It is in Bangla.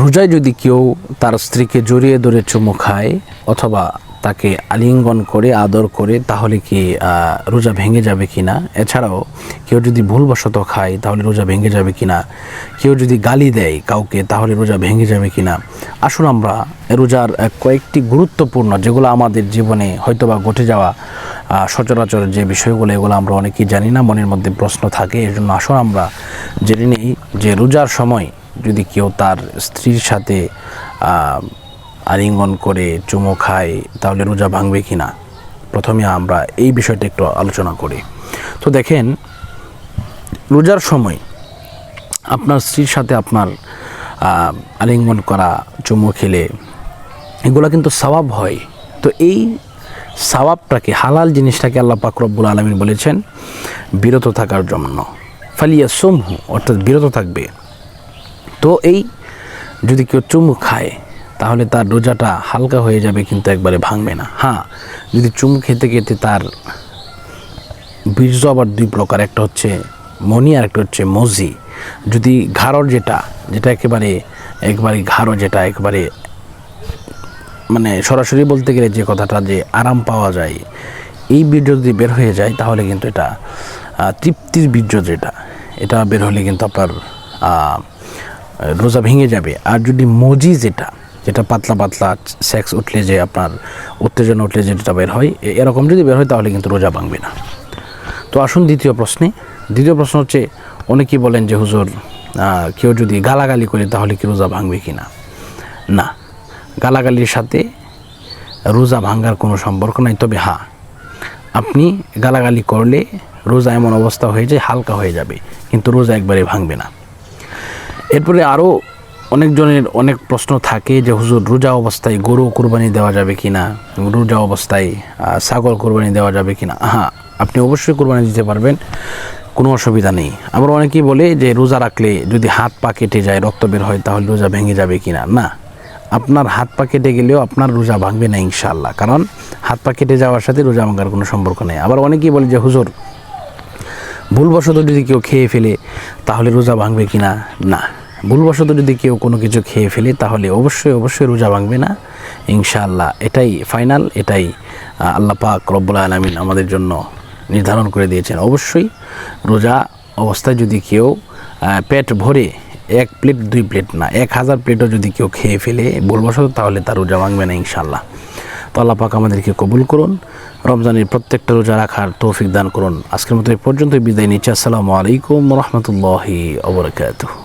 রোজায় যদি কেউ তার স্ত্রীকে জড়িয়ে ধরে চুমু খায় অথবা তাকে আলিঙ্গন করে, আদর করে, তাহলে কি রোজা ভেঙে যাবে কি না এছাড়াও কেউ যদি ভুলবশত খায়, তাহলে রোজা ভেঙে যাবে কি না কেউ যদি গালি দেয় কাউকে, তাহলে রোজা ভেঙে যাবে কি না আসুন আমরা রোজার কয়েকটি গুরুত্বপূর্ণ, যেগুলো আমাদের জীবনে হয়তোবা ঘটে যাওয়া সচরাচর যে বিষয়গুলো, এগুলো আমরা অনেকেই জানি না, মনের মধ্যে প্রশ্ন থাকে। এর জন্য আসুন আমরা জেনে নিই যে রোজার সময় যদি কেউ তার স্ত্রীর সাথে আলিঙ্গন করে চুমো খায়, তাহলে রোজা ভাঙবে কি না? প্রথমে আমরা এই বিষয়টা একটু আলোচনা করি। তো দেখেন, রোজার সময় আপনার স্ত্রীর সাথে আপনার আলিঙ্গন করা, চুমো খেলে, এগুলো কিন্তু সওয়াব হয়। তো এই সওয়াবটাকে, হালাল জিনিসটাকে আল্লাহ পাক রব্বুল আলমিন বলেছেন, বিরত থাকার জন্য। ফালিয়া সোমহু অর্থাৎ বিরত থাকবে। তো এই যদি কেউ চুমু খায়, তাহলে তার রোজাটা হালকা হয়ে যাবে কিন্তু একবারে ভাঙবে না। হ্যাঁ যদি চুমু খেতে খেতে তার বীর্য আবার দুই প্রকার, একটা হচ্ছে মনি আর একটা হচ্ছে মজি। যদি ঘাড়র যেটা যেটা একেবারে, একবারে ঘাড়ো যেটা, একবারে মানে সরাসরি বলতে গেলে যে কথাটা যে আরাম পাওয়া যায়, এই বীর্য যদি বের হয়ে যায়, তাহলে কিন্তু এটা তৃপ্তির বীর্য যেটা, এটা বের হলে কিন্তু আপনার রোজা ভেঙে যাবে। আর যদি মজি যেটা যেটা পাতলা পাতলা সেক্স উঠলে যে আপনার উত্তেজনা উঠলে যেটা বের হয় এরকম যদি বের হয়, তাহলে কিন্তু রোজা ভাঙবে না। তো আসুন দ্বিতীয় প্রশ্নে। দ্বিতীয় প্রশ্ন হচ্ছে, অনেকেই বলেন যে, হুজুর কেউ যদি গালাগালি করে, তাহলে কি রোজা ভাঙবে কি না? না। গালাগালির সাথে রোজা ভাঙার কোনো সম্পর্ক নাই। তবে হ্যাঁ আপনি গালাগালি করলে রোজা এমন অবস্থা হয়ে যায়, হালকা হয়ে যাবে। কিন্তু রোজা একবারে ভাঙবে না। এরপরে আরও অনেকজনের অনেক প্রশ্ন থাকে যে, হুজুর, রোজা অবস্থায় গরু কোরবানি দেওয়া যাবে কি না রোজা অবস্থায় ছাগল কোরবানি দেওয়া যাবে কি না হ্যাঁ আপনি অবশ্যই কোরবানি দিতে পারবেন, কোনো অসুবিধা নেই। আবার অনেকেই বলে যে, রোজা রাখলে যদি হাত পা কেটে যায়, রক্ত বের হয়, তাহলে রোজা ভেঙে যাবে কি না না আপনার হাত পা কেটে গেলেও আপনার রোজা ভাঙবে না ইনশাল্লাহ কারণ হাত পা কেটে যাওয়ার সাথে রোজা ভাঙার কোনো সম্পর্ক নেই। আবার অনেকেই বলে যে, হুজুর, ভুলবশত যদি কেউ খেয়ে ফেলে, তাহলে রোজা ভাঙবে কি না না ভুলবশত যদি কেউ কোনো কিছু খেয়ে ফেলে, তাহলে অবশ্যই অবশ্যই রোজা ভাঙবে না। ইনশাআল্লাহ, এটাই ফাইনাল, এটাই আল্লাহ পাক রব্বুল আলমিন আমাদের জন্য নির্ধারণ করে দিয়েছেন। অবশ্যই রোজা অবস্থায় যদি কেউ পেট ভরে এক প্লেট, দুই প্লেট না, এক হাজার প্লেটও যদি কেউ খেয়ে ফেলে ভুলবশত, তাহলে তার রোজা ভাঙবে না ইনশাআল্লাহ। তো আল্লাহ পাক আমাদেরকে কবুল করুন, রমজানের প্রত্যেকটা রোজা রাখার তৌফিক দান করুন। আজকের মতো এই পর্যন্ত বিদায় নিচ্ছি। আসসালামু আলাইকুম রহমতুল্লাহি অবরাকাতুহ